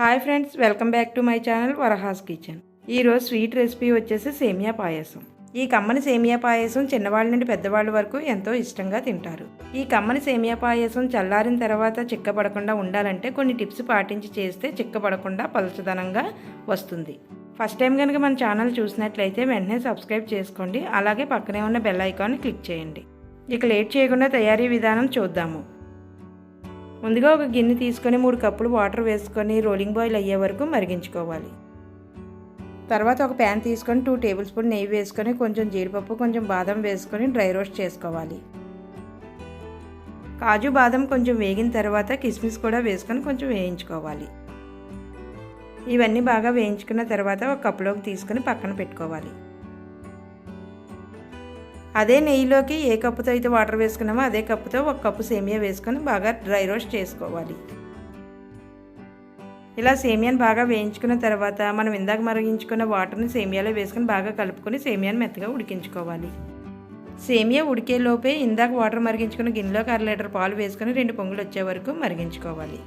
Hi friends welcome back to my channel Varahas kitchen. ఈరోజు sweet recipe వచ్చేసి సేమియా పాయసం. ఈ కమ్మని సేమియా పాయసం చిన్నవాళ్ళ నుండి పెద్దవాళ్ళ వరకు ఎంతో ఇష్టంగా తింటారు. ఈ కమ్మని సేమియా పాయసం చల్లారిన తర్వాత చిక్కబడకుండా ఉండాలంటే కొన్ని టిప్స్ పాటించి చేస్తే చిక్కబడకుండా పలుచదనంగా వస్తుంది. ఫస్ట్ టైం కనుక మన ఛానల్ చూసినట్లయితే వెంటనే సబ్స్క్రైబ్ చేసుకోండి. అలాగే పక్కనే ఉన్న బెల్ ఐకాన్ని క్లిక్ చేయండి. ఇక లేట్ చేయకుండా తయారీ విధానం చూద్దాము. ముందుగా ఒక గిన్నె తీసుకొని మూడు కప్పులు వాటర్ వేసుకొని రోలింగ్ బాయిల్ అయ్యే వరకు మరిగించుకోవాలి. తర్వాత ఒక ప్యాన్ తీసుకొని టూ టేబుల్ స్పూన్ నెయ్యి వేసుకొని కొంచెం జీడిపప్పు కొంచెం బాదం వేసుకొని డ్రై రోస్ట్ చేసుకోవాలి. కాజు బాదం కొంచెం వేగిన తర్వాత కిస్మిస్ కూడా వేసుకొని కొంచెం వేయించుకోవాలి. ఇవన్నీ బాగా వేయించుకున్న తర్వాత ఒక కప్పులోకి తీసుకొని పక్కన పెట్టుకోవాలి. అదే నెయ్యిలోకి ఏ కప్పుతో అయితే వాటర్ వేసుకున్నామో అదే కప్పుతో ఒక కప్పు సేమియా వేసుకొని బాగా డ్రై రోస్ట్ చేసుకోవాలి. ఇలా సేమియాను బాగా వేయించుకున్న తర్వాత మనం ఇందాక మరిగించుకున్న వాటర్ని సేమియాలో వేసుకొని బాగా కలుపుకొని సేమియాను మెత్తగా ఉడికించుకోవాలి. సేమియా ఉడికేలోపే ఇందాక వాటర్ మరిగించుకున్న గిన్నెలోకి అర లీటర్ పాలు వేసుకొని రెండు పొంగులు వచ్చే వరకు మరిగించుకోవాలి.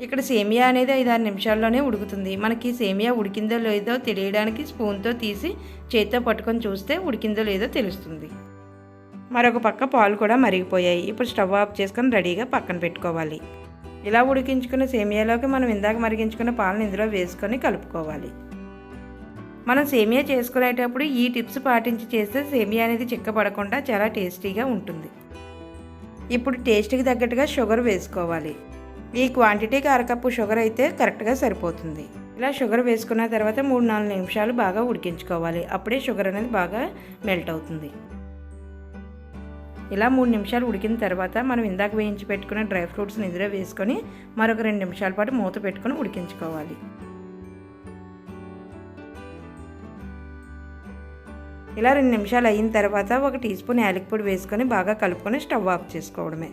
ఇక్కడ సేమియా అనేది ఐదు ఆరు నిమిషాల్లోనే ఉడుకుతుంది. మనకి సేమియా ఉడికిందో లేదో తెలియడానికి స్పూన్తో తీసి చేతితో పట్టుకొని చూస్తే ఉడికిందో లేదో తెలుస్తుంది. మరొక పక్క పాలు కూడా మరిగిపోయాయి. ఇప్పుడు స్టవ్ ఆఫ్ చేసుకొని రెడీగా పక్కన పెట్టుకోవాలి. ఇలా ఉడికించుకున్న సేమియాలోకి మనం ఇందాక మరిగించుకున్న పాలను ఇందులో వేసుకొని కలుపుకోవాలి. మనం సేమియా చేసుకునేటప్పుడు ఈ టిప్స్ పాటించి చేస్తే సేమియా అనేది చిక్కపడకుండా చాలా టేస్టీగా ఉంటుంది. ఇప్పుడు టేస్ట్కి తగ్గట్టుగా షుగర్ వేసుకోవాలి. ఈ క్వాంటిటీకి అరకప్పు షుగర్ అయితే కరెక్ట్గా సరిపోతుంది. ఇలా షుగర్ వేసుకున్న తర్వాత మూడు నాలుగు నిమిషాలు బాగా ఉడికించుకోవాలి. అప్పుడే షుగర్ అనేది బాగా మెల్ట్ అవుతుంది. ఇలా మూడు నిమిషాలు ఉడికిన తర్వాత మనం ఇందాక వేయించి పెట్టుకున్న డ్రై ఫ్రూట్స్ని ఇందులో వేసుకొని మరొక రెండు నిమిషాల పాటు మూత పెట్టుకొని ఉడికించుకోవాలి. ఇలా రెండు నిమిషాలు అయిన తర్వాత ఒక టీ స్పూన్ యాలక్ పొడి వేసుకొని బాగా కలుపుకొని స్టవ్ ఆఫ్ చేసుకోవడమే.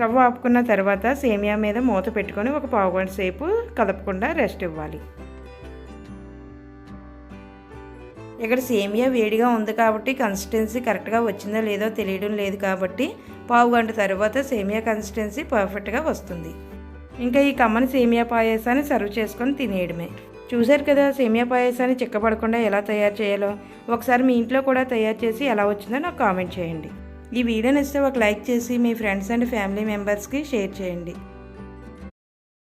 స్టవ్ ఆపుకున్న తర్వాత సేమియా మీద మూత పెట్టుకొని ఒక పావు గంట సేపు కదపకుండా రెస్ట్ ఇవ్వాలి. ఇక్కడ సేమియా వేడిగా ఉంది కాబట్టి కన్సిస్టెన్సీ కరెక్ట్గా వచ్చిందో లేదో తెలియడం లేదు కాబట్టి పావు గంట తర్వాత సేమియా కన్సిస్టెన్సీ పర్ఫెక్ట్గా వస్తుంది. ఇంకా ఈ కమ్మని సేమియా పాయసాన్ని సర్వ్ చేసుకొని తినేయడమే. చూశారు కదా సేమియా పాయసాన్ని చిక్కబడకుండా ఎలా తయారు చేయాలో? ఒకసారి మీ ఇంట్లో కూడా తయారు చేసి ఎలా వచ్చిందో నాకు కామెంట్ చేయండి. ఈ వీడియో నచ్చితే ఒక లైక్ చేసి మీ ఫ్రెండ్స్ అండ్ ఫ్యామిలీ మెంబర్స్కి షేర్ చేయండి.